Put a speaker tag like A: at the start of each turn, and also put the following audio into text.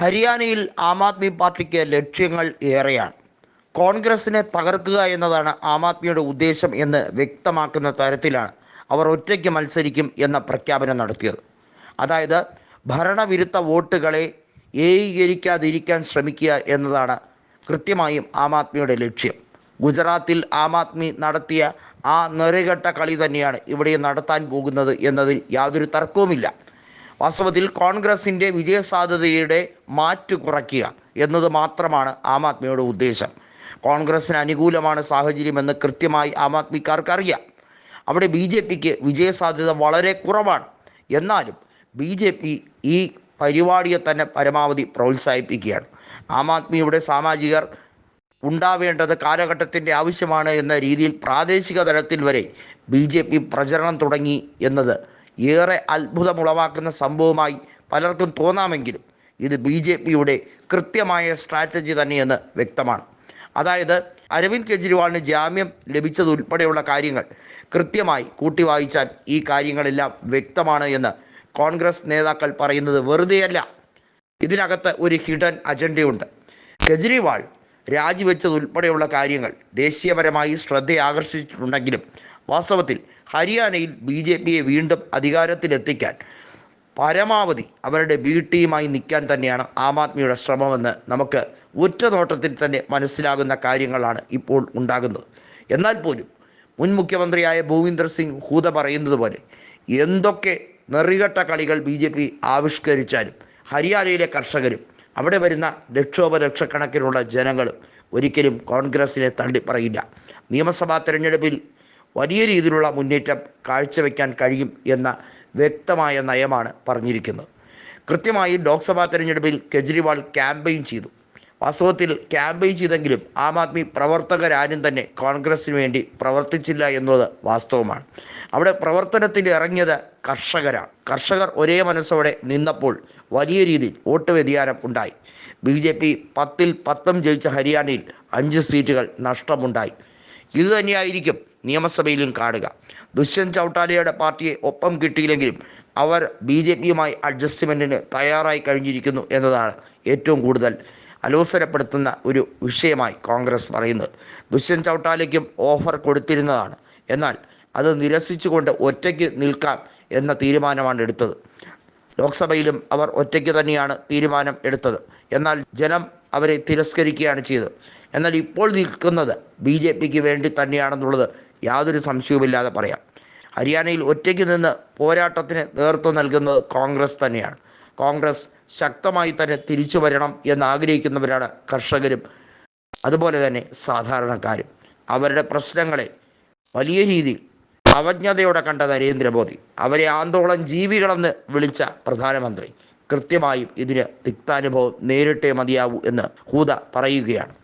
A: ഹരിയാനയിൽ ആം ആദ്മി പാർട്ടിക്ക് ലക്ഷ്യങ്ങൾ ഏറെയാണ്. കോൺഗ്രസിനെ തകർക്കുക എന്നതാണ് ആം ആദ്മിയുടെ ഉദ്ദേശം എന്ന് വ്യക്തമാക്കുന്ന തരത്തിലാണ് അവർ ഒറ്റയ്ക്ക് മത്സരിക്കും എന്ന പ്രഖ്യാപനം നടത്തിയത്. അതായത് ഭരണവിരുദ്ധ വോട്ടുകളെ ഏകീകരിക്കാതിരിക്കാൻ ശ്രമിക്കുക എന്നതാണ് കൃത്യമായും ആം ആദ്മിയുടെ ലക്ഷ്യം. ഗുജറാത്തിൽ ആം ആദ്മി നടത്തിയ ആ നിറകെട്ട കളി തന്നെയാണ് ഇവിടെ നടത്താൻ പോകുന്നത് എന്നതിൽ യാതൊരു തർക്കവുമില്ല. വാസ്തവത്തിൽ കോൺഗ്രസിന്റെ വിജയസാധ്യതയുടെ മാറ്റു കുറയ്ക്കുക എന്നത് മാത്രമാണ് ആം ആദ്മിയുടെ ഉദ്ദേശം. കോൺഗ്രസ്സിന് അനുകൂലമാണ് സാഹചര്യമെന്ന് കൃത്യമായി ആം ആദ്മിക്കാർക്ക് അറിയാം. അവിടെ ബി ജെ പിക്ക് വിജയസാധ്യത വളരെ കുറവാണ്. എന്നാലും ബി ജെ പി ഈ പരിപാടിയെ തന്നെ പരമാവധി പ്രോത്സാഹിപ്പിക്കുകയാണ്. ആം ആദ്മിയുടെ സാമാജികർ ഉണ്ടാവേണ്ടത് കാലഘട്ടത്തിന്റെ ആവശ്യമാണ് എന്ന രീതിയിൽ പ്രാദേശിക തലത്തിൽ വരെ ബി ജെ പി പ്രചരണം തുടങ്ങി എന്നത് ഏറെ അത്ഭുതമുളവാക്കുന്ന സംഭവമായി പലർക്കും തോന്നാമെങ്കിലും ഇത് ബി ജെ പിയുടെ കൃത്യമായ സ്ട്രാറ്റജി തന്നെയെന്ന് വ്യക്തമാണ്. അതായത് അരവിന്ദ് കെജ്രിവാളിന് ജാമ്യം ലഭിച്ചതുൾപ്പെടെയുള്ള കാര്യങ്ങൾ കൃത്യമായി കൂട്ടി വായിച്ചാൽ ഈ കാര്യങ്ങളെല്ലാം വ്യക്തമാണ് എന്ന് കോൺഗ്രസ് നേതാക്കൾ പറയുന്നത് വെറുതെയല്ല. ഇതിനകത്ത് ഒരു ഹിഡൻ അജണ്ടയുണ്ട്. കെജ്രിവാൾ രാജിവെച്ചതുൾപ്പെടെയുള്ള കാര്യങ്ങൾ ദേശീയപരമായി ശ്രദ്ധ ആകർഷിച്ചിട്ടുണ്ടെങ്കിലും വാസ്തവത്തിൽ ഹരിയാനയിൽ ബി ജെ പിയെ വീണ്ടും അധികാരത്തിലെത്തിക്കാൻ പരമാവധി അവരുടെ ബി ടീമായി നിൽക്കാൻ തന്നെയാണ് ആം ആദ്മിയുടെ ശ്രമമെന്ന് നമുക്ക് ഒറ്റ നോട്ടത്തിൽ തന്നെ മനസ്സിലാകുന്ന കാര്യങ്ങളാണ് ഇപ്പോൾ ഉണ്ടാകുന്നത്. എന്നാൽ പോലും മുൻ മുഖ്യമന്ത്രിയായ ഭൂവിന്ദർ സിംഗ് ഹൂദ പറയുന്നത് പോലെ എന്തൊക്കെ നെറികെട്ട കളികൾ ബി ജെ പി ആവിഷ്കരിച്ചാലും ഹരിയാനയിലെ കർഷകരും അവിടെ വരുന്ന ലക്ഷോപ ലക്ഷോപലക്ഷക്കണക്കിനുള്ള ജനങ്ങളും ഒരിക്കലും കോൺഗ്രസിനെ തള്ളിപ്പറയില്ല. നിയമസഭാ തെരഞ്ഞെടുപ്പിൽ വലിയ രീതിയിലുള്ള മുന്നേറ്റം കാഴ്ചവെക്കാൻ കഴിയും എന്ന വ്യക്തമായ നയമാണ് പറഞ്ഞിരിക്കുന്നത്. കൃത്യമായി ലോക്സഭാ തെരഞ്ഞെടുപ്പിൽ കെജ്രിവാൾ ക്യാമ്പയിൻ ചെയ്തു. വാസ്തവത്തിൽ ക്യാമ്പയിൻ ചെയ്തെങ്കിലും ആം ആദ്മി പ്രവർത്തകരാരും തന്നെ കോൺഗ്രസിന് വേണ്ടി പ്രവർത്തിച്ചില്ല എന്നത് വാസ്തവമാണ്. അവിടെ പ്രവർത്തനത്തിൽ ഇറങ്ങിയത് കർഷകരാണ്. കർഷകർ ഒരേ മനസ്സോടെ നിന്നപ്പോൾ വലിയ രീതിയിൽ വോട്ട് വ്യതിയാനം ഉണ്ടായി. ബി ജെ പി പത്തിൽ പത്തും ജയിച്ച ഹരിയാനയിൽ അഞ്ച് സീറ്റുകൾ നഷ്ടമുണ്ടായി. ഇത് തന്നെയായിരിക്കും നിയമസഭയിലും കാണുക. ദുഷ്യന്ത് ചൗട്ടാലയുടെ പാർട്ടിയെ ഒപ്പം കിട്ടിയില്ലെങ്കിലും അവർ ബി ജെ പിയുമായി അഡ്ജസ്റ്റ്മെന്റിന് തയ്യാറായി കഴിഞ്ഞിരിക്കുന്നു എന്നതാണ് ഏറ്റവും കൂടുതൽ അലോസരപ്പെടുത്തുന്ന ഒരു വിഷയമായി കോൺഗ്രസ് പറയുന്നത്. ദുഷ്യന്ത് ചൗട്ടാലയ്ക്കും ഓഫർ കൊടുത്തിരുന്നതാണ്. എന്നാൽ അത് നിരസിച്ചുകൊണ്ട് ഒറ്റയ്ക്ക് നിൽക്കാം എന്ന തീരുമാനമാണ് എടുത്തത്. ലോക്സഭയിലും അവർ ഒറ്റയ്ക്ക് തന്നെയാണ് തീരുമാനം എടുത്തത്. എന്നാൽ ജനം അവരെ തിരസ്കരിക്കുകയാണ് ചെയ്തത്. എന്നാൽ ഇപ്പോൾ നിൽക്കുന്നത് ബി ജെ പിക്ക് വേണ്ടി തന്നെയാണെന്നുള്ളത് യാതൊരു സംശയവുമില്ലാതെ പറയാം. ഹരിയാനയിൽ ഒറ്റയ്ക്ക് നിന്ന് പോരാട്ടത്തിന് നേതൃത്വം നൽകുന്നത് കോൺഗ്രസ് തന്നെയാണ്. കോൺഗ്രസ് ശക്തമായി തന്നെ തിരിച്ചു വരണം എന്ന് ആഗ്രഹിക്കുന്നവരാണ് കർഷകരും. അതുപോലെ തന്നെ സാധാരണക്കാരും. അവരുടെ പ്രശ്നങ്ങളെ വലിയ രീതിയിൽ അവജ്ഞതയോടെ കണ്ട നരേന്ദ്രമോദി. അവരെ ആന്തോളം ജീവികളെന്ന് വിളിച്ച പ്രധാനമന്ത്രി. കൃത്യമായും ഇതിന് തിക്താനുഭവം നേരിട്ടേ മതിയാവൂ എന്ന് ഹൂദ പറയുകയാണ്.